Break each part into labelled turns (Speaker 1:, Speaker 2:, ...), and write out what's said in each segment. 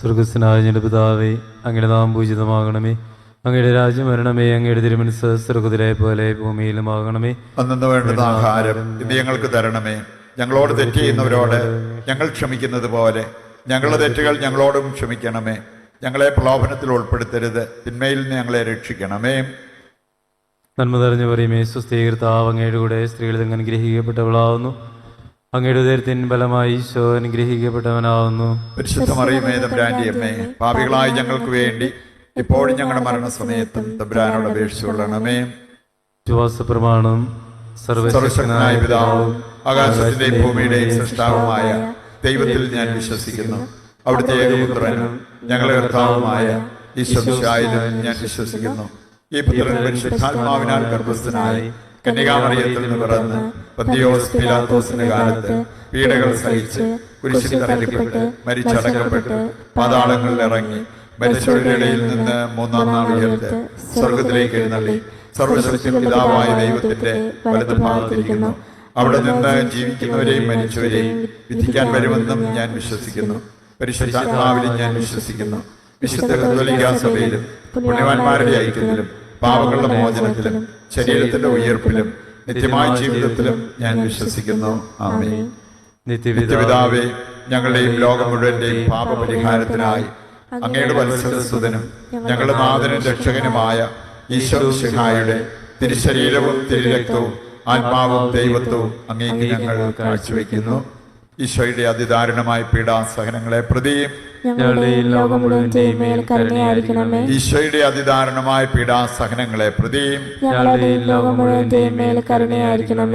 Speaker 1: സ്വർഗസ്നായ ഞങ്ങളുടെ പിതാവേ അങ്ങയുടെ നാം പൂജിതമാകണമേ. അങ്ങയുടെ രാജ്യം വരണമേ അങ്ങയുടെ തിരുമനസ് സ്വർഗത്തിലെ പോലെ ഭൂമിയിലും ആകണമേ.
Speaker 2: അന്നു വേണ്ടുന്ന ആഹാരം ഇത് ഞങ്ങൾക്ക് തരണമേ. ഞങ്ങളോട് തെറ്റ് ചെയ്യുന്നവരോട് ഞങ്ങൾ ക്ഷമിക്കുന്നത് പോലെ. ഞങ്ങളുടെ തെറ്റുകൾ ഞങ്ങളോടും ക്ഷമിക്കണമേ. ഞങ്ങളെ പ്രലോഭനത്തിൽ ഉൾപ്പെടുത്തരുത്. തിന്മയിൽ നിന്ന് ഞങ്ങളെ രക്ഷിക്കണമേ.
Speaker 1: നന്മ തെറിഞ്ഞു പറയുമേ സ്വസ്ഥീകൃത അങ്ങയുടെ കൂടെ സ്ത്രീകളിൽ അനുഗ്രഹിക്കപ്പെട്ടവളാവുന്നു. അങ്ങയുടെ ഉദരത്തിൻ ഫലമായി ഈശോ അനുഗ്രഹിക്കപ്പെട്ടവനാവുന്നു.
Speaker 2: പരിശുദ്ധ മറിയമേ തമ്പുരാന്റെ അമ്മേ പാപികളായ ഞങ്ങൾക്ക് വേണ്ടി ഇപ്പോഴും ഞങ്ങളുടെ മരണസമയത്തും തമ്പുരാനോട് അപേക്ഷിച്ചുകൊള്ളണമേ.
Speaker 1: വിശ്വാസപ്രമാണം
Speaker 2: പ്രമാണം
Speaker 1: സർവശക്തനായ
Speaker 2: പിതാവും ആകാശത്തിന്റെയും ഭൂമിയുടെയും സൃഷ്ടാവുമായ ദൈവത്തിൽ ഞാൻ വിശ്വസിക്കുന്നു. അവിടുത്തെ ഏകപുത്രനും ഞങ്ങളെ കർത്താവുമായ ഈശ്വരായാലും ഞാൻ വിശ്വസിക്കുന്നു. ഈ പുത്രൻ പരിശുദ്ധാത്മാവിനാൽ ഗർഭസ്ഥനായി കന്യകാമറിയത്തിൽ നിന്ന് പിറന്ന് പന്തിയോസ് പിലാത്തോസിന്റെ കാലത്ത് പീഡകൾ സഹിച്ച് കുരിശിൽ തറയ്ക്കപ്പെട്ട് മരിച്ചടക്കപ്പെട്ട് പാതാളങ്ങളിൽ ഇറങ്ങി മരിച്ചവരുടെ ഇടയിൽ നിന്ന് മൂന്നാം നാൾ ഉയർത്ത് സ്വർഗത്തിലേക്ക് എഴുന്നള്ളി. സർവശക്തി പിതാവായ ദൈവത്തിന്റെ വലത് ഭാഗത്തിരിക്കുന്നു അവിടെ നിന്ന് ജീവിക്കുന്നവരെയും മരിച്ചവരെയും വിധിക്കാൻ വരുമെന്നും ഞാൻ വിശ്വസിക്കുന്നു. പരിശുദ്ധാത്മാവിലും ഞാൻ വിശ്വസിക്കുന്നു. വിശുദ്ധ കത്തോലിക്കാ സഭയിലും പുണ്യവാന്മാരുടെ ഐക്യത്തിലും പാവങ്ങളുടെ മോചനത്തിലും ശരീരത്തിന്റെ ഉയർപ്പിലും നിത്യമായ ജീവിതത്തിലും ഞാൻ വിശ്വസിക്കുന്നു. ആമേ
Speaker 1: നിത്യപിതാ
Speaker 2: നിത്യപിതാവേ ഞങ്ങളുടെയും ലോകം മുഴുവന്റെയും പാപപരിഹാരത്തിനായി അങ്ങയുടെ വത്സരസുതനും ഞങ്ങളുടെ നാഥനും രക്ഷകനുമായ ഈശ്വര സിഹായുടെ തിരുശരീരവും തിരുരക്തവും ആത്മാവും ദൈവത്വവും അങ്ങേക്ക് ഞങ്ങൾ കാഴ്ചവെക്കുന്നു. ഈശോയുടെ അതിദാരുണമായ പീഡാസഹനങ്ങളെ പ്രതിയും
Speaker 3: കരുണയായിരിക്കണമേ.
Speaker 2: ഈശോയുടെ അതിദാരുണമായ പീഡാസഹനങ്ങളെ
Speaker 3: പ്രതി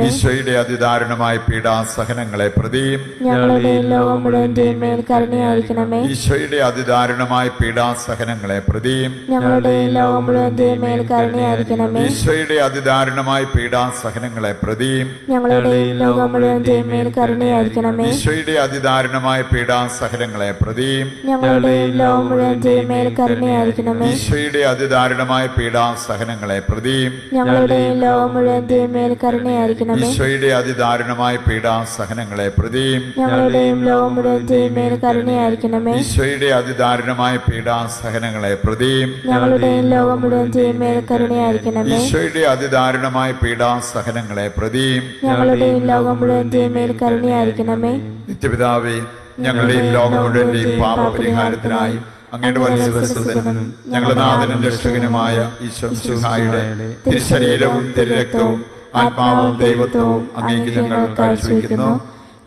Speaker 2: ഈശോയുടെ അതിദാരുണമായ പീഡാസഹനങ്ങളെ പ്രതിയും
Speaker 3: കരുണയായിരിക്കണമേ.
Speaker 2: ഈശോയുടെ അതിദാരുണമായ പീഡാസഹനങ്ങളെ പ്രതിയും
Speaker 3: കരുണയായിരിക്കണമേ.
Speaker 2: ഈശോയുടെ അതിദാരുണമായ പീഡാസഹനങ്ങളെ പ്രതിയും ഈശോയുടെ അതിദാരുണമായ പീഡാസഹനങ്ങളെ പ്രതിയും ഈശോയുടെ അതിദാരുണമായ പീഡാസഹനങ്ങളെ പ്രതിയും ഈശോയുടെ അതിദാരുണമായ പീഡാസഹനങ്ങളെ പ്രതിയും ഈശോയുടെ അതിദാരുണമായ പീഡാസഹനങ്ങളെ പ്രതിയും ഈശോയുടെ അതിദാരുണമായ പീഡാസഹനങ്ങളെ പ്രതിയും
Speaker 3: ഞങ്ങളുടെയും ലോകം മുഴുവൻ മേൽ കരുണയായിരിക്കണമേ.
Speaker 2: നിത്യപിതാവേ ഞങ്ങളുടെയും ലോകം മുഴുവന്റെയും പാപപരിഹാരത്തിനായി അങ്ങയുടെ വത്സരസുതനും ഞങ്ങളുടെ നാഥനും രക്ഷകനുമായ ഈശ്വരയുടെ തിരുശരീരവും തിരുരക്തവും ആത്മാവും ദൈവത്വവും അങ്ങേക്ക് ഞങ്ങൾ കാഴ്ചവെക്കുന്നു.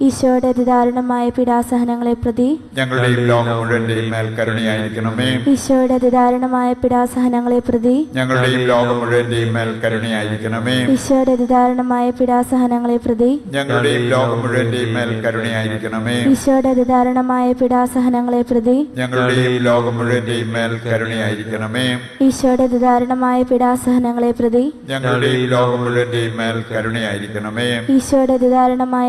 Speaker 3: ഈശോയുടെ അതിദാരുണമായ പീഡാസഹനങ്ങളെ പ്രതി
Speaker 2: ഞങ്ങളുടെയും ലോകം മുഴുവന്റെയും മേൽ കരുണയായിരിക്കണമേ.
Speaker 3: ഈശോയുടെ അതിദാരുണമായ പീഡാസഹനങ്ങളെ പ്രതി
Speaker 2: ഞങ്ങളുടെയും ലോകം മുഴുവന്റെയും മേൽ കരുണയായിരിക്കണമേ.
Speaker 3: ഈശോയുടെ അതിദാരുണമായ പീഡാസഹനങ്ങളെ പ്രതി
Speaker 2: ഞങ്ങളുടെയും ലോകം മുഴുവന്റെയും മേൽ കരുണയായിരിക്കണമേ.
Speaker 3: ഈശോയുടെ അതിദാരുണമായ പീഡാസഹനങ്ങളെ പ്രതി
Speaker 2: ഞങ്ങളുടെയും ലോകം മുഴുവന്റെയും മേൽ കരുണയായിരിക്കണമേ.
Speaker 3: ഈശോയുടെ അതിദാരുണമായ പീഡാസഹനങ്ങളെ പ്രതി
Speaker 2: ഞങ്ങളുടെയും ലോകം മുഴുവന്റെയും മേൽ കരുണയായിരിക്കണമേ.
Speaker 3: ഈശോയുടെ അതിദാരുണമായ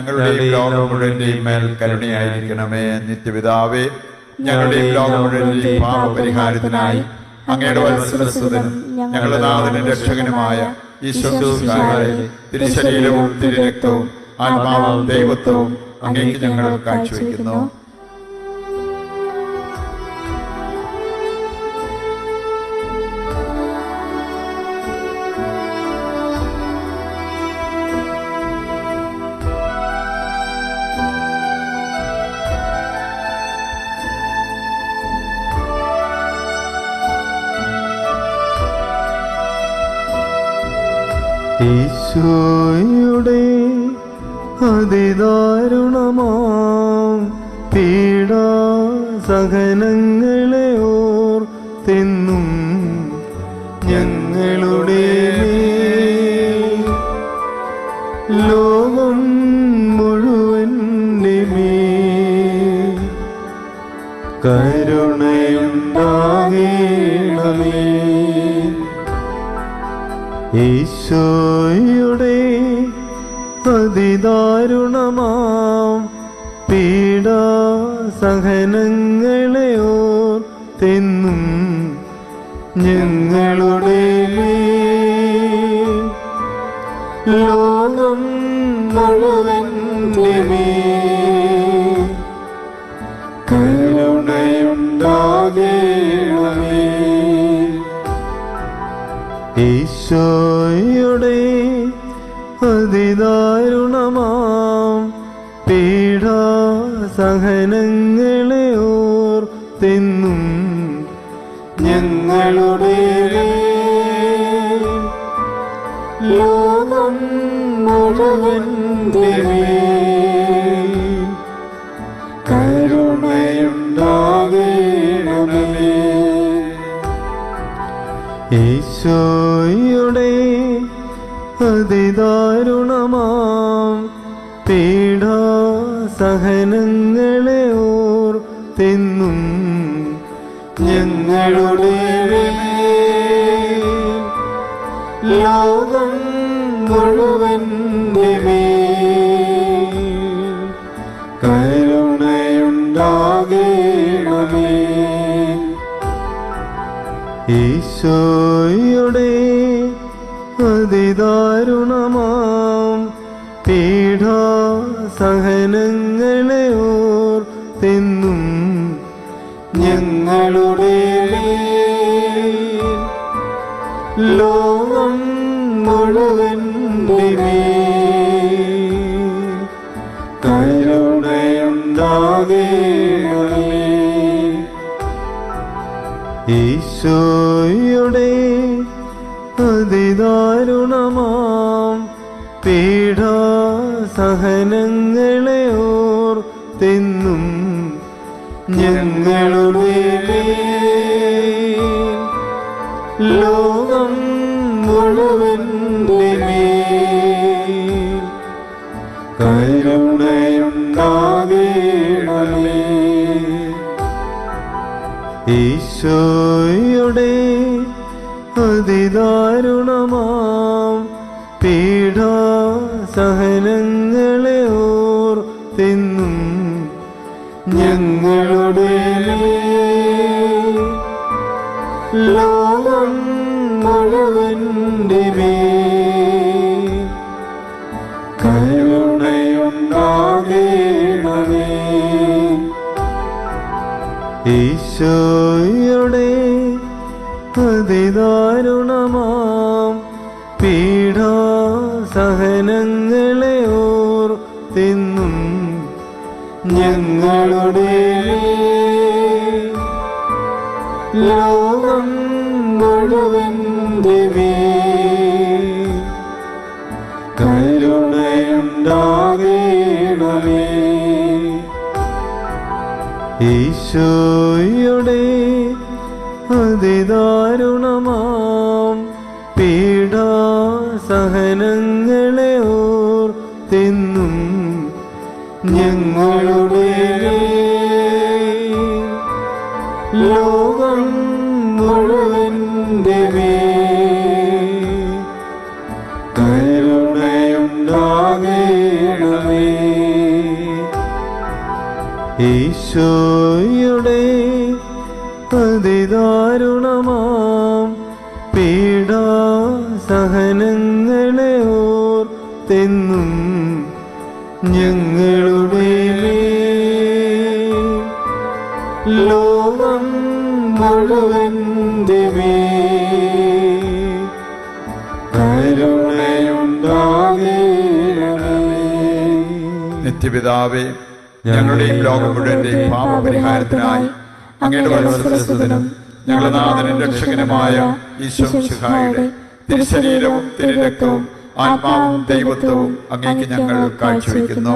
Speaker 2: ഞങ്ങളുടെയും ലോകം മുഴുവന്റെയും മേൽ കരുണയായിരിക്കണമേ. നിത്യപിതാവേ ഞങ്ങളുടെയും ലോകം മുഴുവന്റെയും പാപപരിഹാരത്തിനായി അങ്ങയുടെ വത്സരസുതനും ഞങ്ങളുടെ നാഥനും രക്ഷകനുമായ ഈശ്വരയുടെ തിരുശരീരവും തിരുരക്തവും ആത്മാവും ദൈവത്വവും അങ്ങേക്ക് ഞങ്ങൾ കാഴ്ചവെക്കുന്നു.
Speaker 1: ഈശോയുടെ അതിദാരുണമാം പീഡാ സഹനങ്ങളെ ഓർ ഓർത്തെന്നും ഞങ്ങളുടെ ലോകം മുഴുവൻ കരുണയുണ്ടാകേണമേ. ഈശോയുടെ അതിദാരുണമാം പീഡാസഹനങ്ങളെ ഓർത്തെന്നും ഞങ്ങളുടെ മേൽ ലോകം മുഴുവൻ പീഡാസഹനങ്ങളെ ഓർത്തെന്നും ഞങ്ങളുടെ ലോകം മുഴുവൻ കരുണയുണ്ടാകേണമേ. ഈശോയുടെ അതിദാരുണമാം പീഡാസഹനങ്ങളെ ഓർത്തെന്നും ഞങ്ങളുടെ ലോകം മുഴുവൻ കരുണയുണ്ടാകേണമേ. ഈശോയുടെ അതിദാരുണമാം പീഡാസഹനങ്ങളെ ഈശോയുടെ അതിദാരുണമാം പീഠാസഹനങ്ങളെ ഓർ തിന്നും ഞങ്ങളുടെ ലോകം മുഴുവൻ ഓർത്തെന്നും ഞങ്ങളുടെ ലോകം മുഴുവൻ കരുണയുണ്ടാകേണമേ. ഈശോയുടെ അതിദാരുണമാം ഞങ്ങളുടെ ലോകം മുഴുവൻ കരുണയുണ്ടാകേണമേ. ഈശോയുടെ അതിദാരുണമാം പീഡാസഹനങ്ങളെ ഞങ്ങളുടെ ലോകം മുഴുവൻ കരുണയുണ്ടാകേണമേ. ഈശോയുടെ ലോകം മുഴുവൻ കരുണയുണ്ടാകേണമേ.
Speaker 2: നിത്യപിതാവേ ഞങ്ങളുടെയും ലോകം മുഴുവന്റെയും പാപപരിഹാരത്തിനായി അങ്ങയുടെ വത്സരസ്വതനും ഞങ്ങളുടെ നാഥനും രക്ഷകനുമായ ഈശോ ശിഹായുടെ തിരുശരീരവും തിരുരക്തവും ആത്മാവും ദൈവത്വവും അങ്ങേക്ക് ഞങ്ങൾ കാഴ്ചവെക്കുന്നു.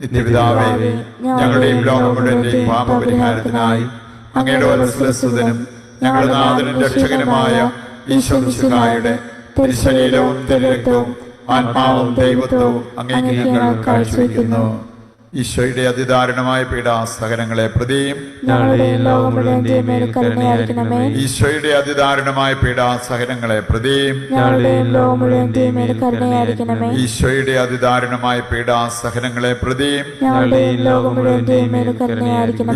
Speaker 2: നിത്യപിതാവേ ഞങ്ങളുടെയും ലോകം മുഴുവന്റെയും പാപപരിഹാരത്തിനായി അങ്ങയുടെ വത്സലസുതനും ഞങ്ങളുടെ നാഥനും രക്ഷകനുമായ ഈശ്വരയുടെ തിരുശരീരവും തിരുരക്തവും ആത്മാവും ദൈവത്വവും അങ്ങനെ ഞങ്ങൾ കാഴ്ചവെക്കുന്നു. ഈശോയുടെ അതിദാരുണമായ പീഡാസഹനങ്ങളെ പ്രതിയും ഈശോയുടെ അതിദാരുണമായ പീഡാസഹനങ്ങളെ പ്രതിയും ഈശോയുടെ അതിദാരുണമായ പീഡാസഹനങ്ങളെ പ്രതിയും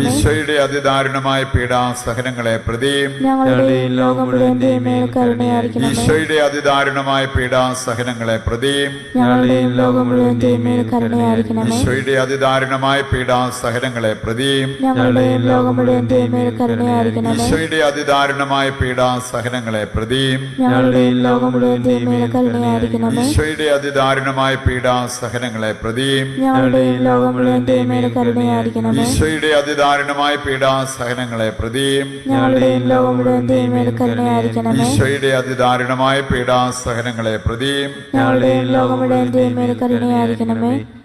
Speaker 2: ഈശോയുടെ അതിദാരുണമായ പീഡാസഹനങ്ങളെ പ്രതിയും ഈശോയുടെ അതിദാരുണമായ പീഡാസഹനങ്ങളെ പ്രതിയും
Speaker 3: ഈശോയുടെ ലോകം മുഴുവന്റെയും പീഡാ സഹനങ്ങളെ
Speaker 2: ഈശോയുടെ അതിദാരുണമായ പീഡാസഹനങ്ങളെ പ്രതിയും ഈശോയുടെ അതിദാരുണമായ പീഡാസഹനങ്ങളെ പ്രതിയും ഈശോയുടെ അതിദാരുണമായ പീഡാസഹനങ്ങളെ പ്രതിയും ഈശോയുടെ അതിദാരുണമായ പീഡാസഹനങ്ങളെ പ്രതിയും ഈശോയുടെ അതിദാരുണമായ പീഡാസഹനങ്ങളെ പ്രതിയും
Speaker 3: ഞങ്ങളുടെ ലോകം മുഴുവൻ മേൽ കരുണയായിരിക്കണമേ.